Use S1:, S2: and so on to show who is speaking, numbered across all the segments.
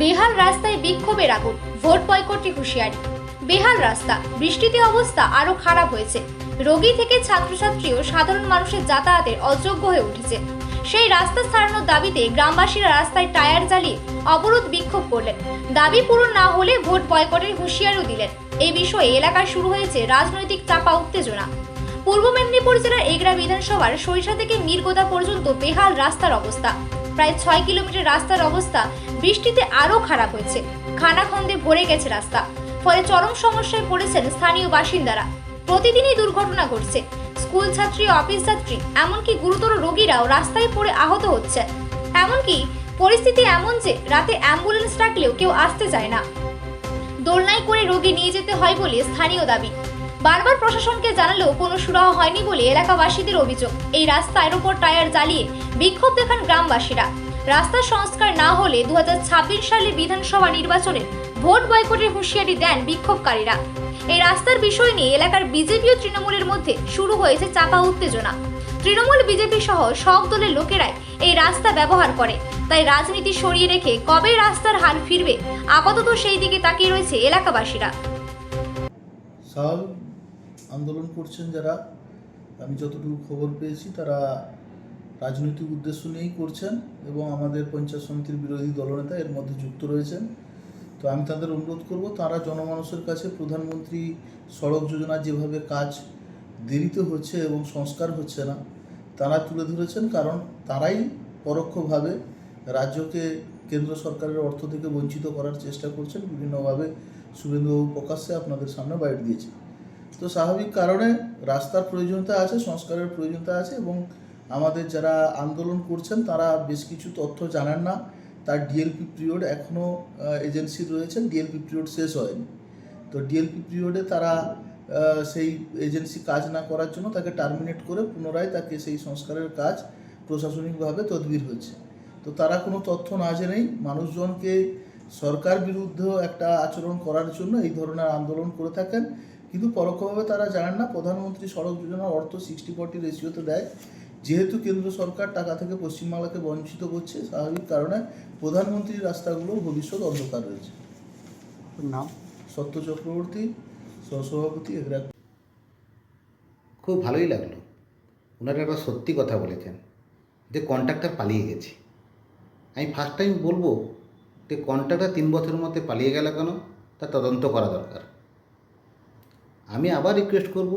S1: বেহাল রাস্তায় বিক্ষোভের আগুন, ভোট বয়কটে হুঁশিয়ারি। বেহাল রাস্তা, বৃষ্টিতে অবস্থা আরও খারাপ হয়েছে। রোগী থেকে ছাত্রছাত্রী ও সাধারণ মানুষের যাতায়াতের অযোগ্য হয়ে উঠেছে। সেই রাস্তা ছাড়ানোর দাবিতে গ্রামবাসীরা রাস্তায় টায়ার জ্বালিয়ে অবরোধ বিক্ষোভ করলেন। দাবি পূরণ না হলে ভোট বয়কটের হুঁশিয়ারিও দিলেন। এই বিষয়ে এলাকায় শুরু হয়েছে রাজনৈতিক চাপা উত্তেজনা। পূর্ব মেদিনীপুর জেলার এগরা বিধানসভার সরিষা থেকে মিরগোদা পর্যন্ত বেহাল রাস্তার অবস্থা। প্রায় ছয় কিলোমিটার রাস্তার অবস্থা বৃষ্টিতে আরও খারাপ হয়েছে। খানাখন্দে ভরে গেছে রাস্তা। ফলে চরম সমস্যায় পড়েছেন স্থানীয় বাসিন্দারা। প্রতিদিনই দুর্ঘটনা ঘটছে। স্কুল ছাত্রী, অফিস যাত্রী এমনকি গুরুতর রোগীরাও রাস্তায় পড়ে আহত হচ্ছে। এমনকি পরিস্থিতি এমন যে, রাতে অ্যাম্বুলেন্স ডাকলেও কেউ আসতে চায় না। দোলনায় করে রোগী নিয়ে যেতে হয় বলে স্থানীয় দাবি। বারবার প্রশাসনকে জানালেও কোনো সুরাহা হয়নি বলে এলাকাবাসীদের অভিযোগ। এই রাস্তার ওপর টায়ার জ্বালিয়ে বিক্ষোভ দেখান গ্রামবাসীরা। রাস্তার সংস্কার না হলে দুহাজার ছাব্বিশ সালে বিধানসভা নির্বাচনে ভোট বয়কটের হুঁশিয়ারি দেন বিক্ষোভকারীরা। এই রাস্তার বিষয় নিয়ে এলাকার বিজেপি ও তৃণমূলের মধ্যে শুরু হয়েছে চাপা উত্তেজনা। তৃণমূল বিজেপি সহ সব দলের লোকেরাই এই রাস্তা ব্যবহার করে। তাই রাজনীতি সরিয়ে রেখে কবে রাস্তার হাল ফিরবে, আপাতত সেই দিকে তাকিয়ে রয়েছে এলাকাবাসীরা।
S2: সাল আন্দোলন করছেন যারা, আমি যতটুকু খবর পেয়েছি তারা রাজনৈতিক উদ্দেশ্য নিয়েই করছেন এবং আমাদের পঞ্চায়েত সমিতির বিরোধী দলনেতা এর মধ্যে যুক্ত রয়েছেন। তো আমি তাদের অনুরোধ করব, তারা জনমানুষের কাছে প্রধানমন্ত্রী সড়ক যোজনা যেভাবে কাজ দেরিতে হচ্ছে এবং সংস্কার হচ্ছে না, তারা তুলে ধরেছেন কারণ তারাই পরোক্ষভাবে রাজ্যকে কেন্দ্র সরকারের অর্থ থেকে বঞ্চিত করার চেষ্টা করছেন। বিভিন্নভাবে শুভেন্দুবাবু প্রকাশ্যে আপনাদের সামনে বাইট দিয়েছে তো স্বাভাবিক কারণে রাস্তার প্রয়োজনীয়তা আছে, সংস্কারের প্রয়োজনীয়তা আছে এবং আমাদের যারা আন্দোলন করছেন তারা বেশ কিছু তথ্য জানেন না। তার ডিএলপি পিরিয়ড এখনও এজেন্সি রয়েছেন ডিএলপি পিরিয়ড শেষ হয়নি। তো ডিএলপি পিরিয়ডে তারা সেই এজেন্সি কাজ না করার জন্য তাকে টার্মিনেট করে পুনরায় তাকে সেই সংস্কারের কাজ প্রশাসনিকভাবে তদবির হয়েছে। তো তারা কোনো তথ্য না জেনেই মানুষজনকে সরকার বিরুদ্ধ একটা আচরণ করার জন্য এই ধরনের আন্দোলন করে থাকেন কিন্তু পরোক্ষভাবে তারা জানেন না প্রধানমন্ত্রী সড়ক যোজনার অর্থ সিক্সটি ফর্টি রেশিওতে দেয়। যেহেতু কেন্দ্র সরকার টাকা থেকে পশ্চিমবাংলাকে বঞ্চিত করছে স্বাভাবিক কারণে প্রধানমন্ত্রীর রাস্তাগুলো ভবিষ্যৎ অন্ধকার রয়েছে।
S3: নাম?
S2: সত্য চক্রবর্তী সহসভাপতি এগরা
S4: খুব ভালোই লাগল। ওনারা একটা সত্যি কথা বলেছেন। যে কন্ট্রাক্টর পালিয়ে গেছে। আমি ফার্স্ট টাইম বলব যে কন্ট্রাক্টর তিন বছরের মধ্যে পালিয়ে গেল কেন? তা তদন্ত করা দরকার। আমি আবার রিকোয়েস্ট করব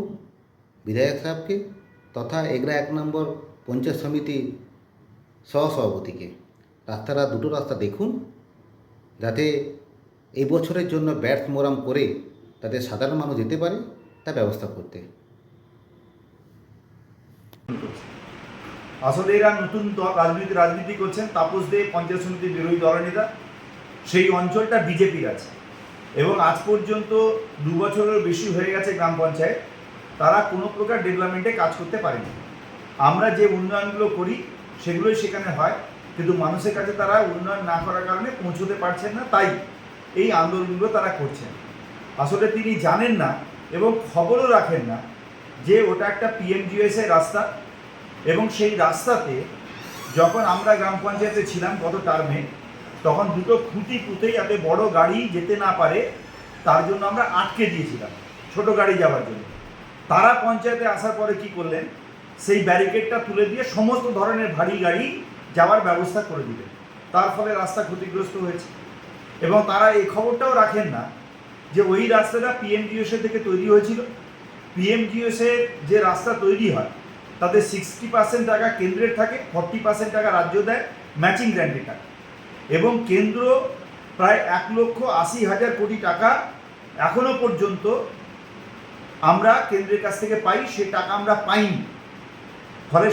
S4: বিধায়ক সাহেবকে তথা এগরা এক নম্বর পঞ্চায়েত সমিতি সহসভাপতিকে। রাস্তাটা, দুটো রাস্তা দেখুন, যাতে এই বছরের জন্য ব্যর্থ মোরাম করে তাতে সাধারণ মানুষ যেতে পারে, তা ব্যবস্থা করতে।
S5: আসলে এরা নতুন রাজনীতি রাজনীতি করছেন। তাপস দে পঞ্চায়েত সমিতির বিরোধী দলনেতা। সেই অঞ্চলটা বিজেপির আছে। এবং আজ পর্যন্ত দু বছরের বেশি হয়ে গেছে গ্রাম পঞ্চায়েত, তারা কোনো প্রকার ডেভেলপমেন্টে কাজ করতে পারেনি। আমরা যে উন্নয়নগুলো করি, সেগুলোই সেখানে হয়, কিন্তু মানুষের কাছে তারা উন্নয়ন না করার কারণে পৌঁছতে পারছেন না, তাই এই আন্দোলনগুলো তারা করছেন। আসলে তিনি জানেন না এবং খবরও রাখেন না যে ওটা একটা পিএমজিএসের রাস্তা এবং সেই রাস্তাতে যখন আমরা গ্রাম পঞ্চায়েতে ছিলাম গত টার্মে তখন দুটো খুঁটি পুঁতে যাতে বড় গাড়ি যেতে না পারে, তার জন্য আমরা আটকে দিয়েছিলাম, ছোট গাড়ি যাওয়ার জন্য। তারা পঞ্চায়েতে আসার পরে কি করলেন? সেই ব্যারিকেডটা তুলে দিয়ে সমস্ত ধরনের ভারী গাড়ি যাওয়ার ব্যবস্থা করে দিলেন। তার ফলে রাস্তা ক্ষতিগ্রস্ত হয়েছে। এবং তারা এই খবরটাও রাখেন না যে ওই রাস্তাটা পিএমজিওসে থেকে তৈরি হয়েছিল। পিএমজিওসে যে রাস্তা তৈরি হয় তাদের সিক্সটি পার্সেন্ট টাকা কেন্দ্রের থাকে ফর্টি পার্সেন্ট টাকা রাজ্য দেয় ম্যাচিং গ্র্যান্টের টাকা। এবং কেন্দ্র প্রায় এক লক্ষ আশি হাজার কোটি টাকা এখনও পর্যন্ত আমরা কেন্দ্রের কাছ থেকে পাই, সে টাকা আমরা পাইনি। ফলে